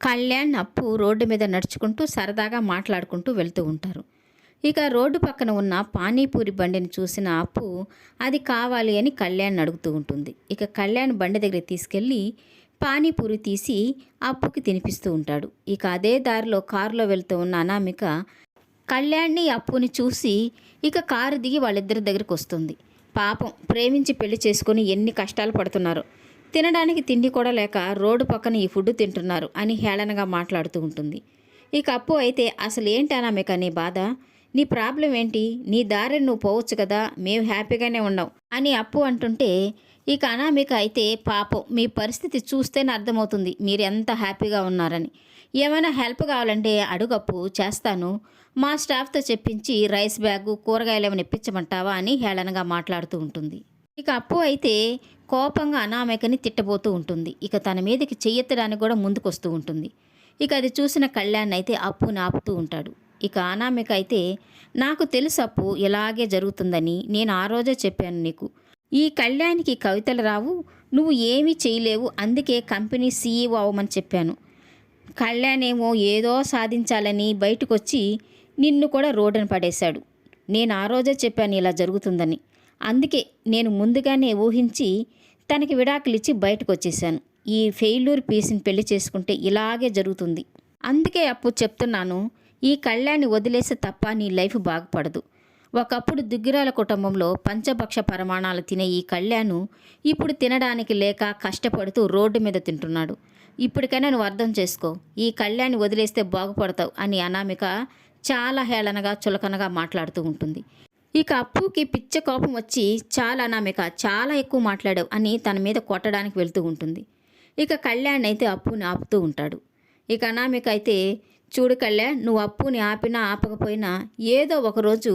కళ్యాణ్ అప్పు రోడ్డు మీద నడుచుకుంటూ సరదాగా మాట్లాడుకుంటూ వెళ్తూ ఉంటారు. ఇక రోడ్డు పక్కన ఉన్న పానీపూరి బండిని చూసిన అప్పు అది కావాలి అని కళ్యాణ్ అడుగుతూ ఉంటుంది. ఇక కళ్యాణ్ బండి దగ్గర తీసుకెళ్ళి పానీపూరి తీసి అప్పుకి తినిపిస్తూ ఉంటాడు. ఇక అదే దారిలో కారులో వెళ్తూ ఉన్న అనామిక కళ్యాణ్ని అప్పుని చూసి ఇక కారు దిగి వాళ్ళిద్దరి దగ్గరికి వస్తుంది. పాపం ప్రేమించి పెళ్ళి చేసుకొని ఎన్ని కష్టాలు పడుతున్నారు. తినడానికి తిండి కూడా లేక రోడ్డు పక్కన ఈ ఫుడ్ తింటున్నారు అని హేళనగా మాట్లాడుతూ ఉంటుంది. ఇక అప్పు అయితే అసలు ఏంటి అనామిక నీ బాధ? నీ ప్రాబ్లం ఏంటి? నీ దారి నువ్వు పోవచ్చు కదా? మేము హ్యాపీగానే ఉన్నాం అని అప్పు అంటుంటే ఇక అనామిక అయితే పాపం మీ పరిస్థితి చూస్తేనే అర్థమవుతుంది మీరు ఎంత హ్యాపీగా ఉన్నారని. ఏమైనా హెల్ప్ కావాలంటే అడుగప్పు చేస్తాను. మా స్టాఫ్తో చెప్పించి రైస్ బ్యాగు కూరగాయలు ఏమైనా ఇప్పించమంటావా అని హేళనగా మాట్లాడుతూ ఉంటుంది. ఇక అప్పు అయితే కోపంగా అనామికని తిట్టబోతూ ఉంటుంది. ఇక తన మీదకి చెయ్యెత్తడానికి కూడా ముందుకొస్తూ ఉంటుంది. ఇక అది చూసిన కళ్యాణ్ అయితే అప్పుని ఆపుతూ ఉంటాడు. ఇక అనామిక అయితే నాకు తెలుసు అప్పు ఇలాగే జరుగుతుందని నేను ఆ రోజే చెప్పాను నీకు. ఈ కళ్యాణ్కి కవితలు రావు నువ్వు ఏమీ చేయలేవు అందుకే కంపెనీ సీఈఓ అవ్వమని చెప్పాను. కళ్యాణ్ ఏమో ఏదో సాధించాలని బయటకొచ్చి నిన్ను కూడా రోడ్డున పడేశాడు. నేను ఆ రోజే చెప్పాను ఇలా జరుగుతుందని. అందుకే నేను ముందుగానే ఊహించి తనకి విడాకులిచ్చి బయటకు వచ్చేసాను ఈ ఫెయిల్యూర్ పీస్ని పెళ్ళి చేసుకుంటే ఇలాగే జరుగుతుంది. అందుకే అప్పుడు చెప్తున్నాను ఈ కళ్యాణి వదిలేస్తే తప్ప నీ లైఫ్ బాగుపడదు. ఒకప్పుడు దుగ్గిరాల కుటుంబంలో పంచభక్ష పరిమాణాలు తినే ఈ కళ్యాణ్ ఇప్పుడు తినడానికి లేక కష్టపడుతూ రోడ్డు మీద తింటున్నాడు. ఇప్పటికైనా నువ్వు అర్థం చేసుకో ఈ కళ్యాణి వదిలేస్తే బాగుపడతావు అని అనామిక చాలా హేళనగా చులకనగా మాట్లాడుతూ ఉంటుంది. ఇక అప్పుకి పిచ్చ కోపం వచ్చి చాలా అనామిక చాలా ఎక్కువ మాట్లాడావు అని తన మీద కొట్టడానికి వెళ్తూ ఉంటుంది. ఇక కళ్యాణ్ అయితే అప్పుని ఆపుతూ ఉంటాడు. ఇక అనామిక అయితే చూడు కళ్యాణ్ నువ్వు అప్పుని ఆపినా ఆపకపోయినా ఏదో ఒకరోజు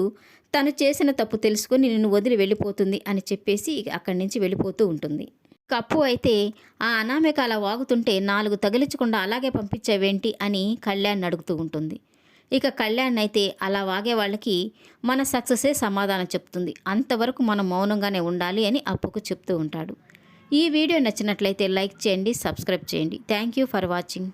తను చేసిన తప్పు తెలుసుకొని నిన్ను వదిలి వెళ్ళిపోతుంది అని చెప్పేసి అక్కడి నుంచి వెళ్ళిపోతూ ఉంటుంది. కప్పు అయితే ఆ అనామిక అలా వాగుతుంటే నాలుగు తగిలించకుండా అలాగే పంపించావేంటి? అని కళ్యాణ్ అడుగుతూ ఉంటుంది. ఇక కళ్యాణ్ అయితే అలా వాగే వాళ్ళకి మన సక్సెసే సమాధానం చెప్తుంది. అంతవరకు మనం మౌనంగానే ఉండాలి అని అప్పుకు చెప్తూ ఉంటాడు. ఈ వీడియో నచ్చినట్లయితే లైక్ చేయండి సబ్స్క్రైబ్ చేయండి. Thank you for watching.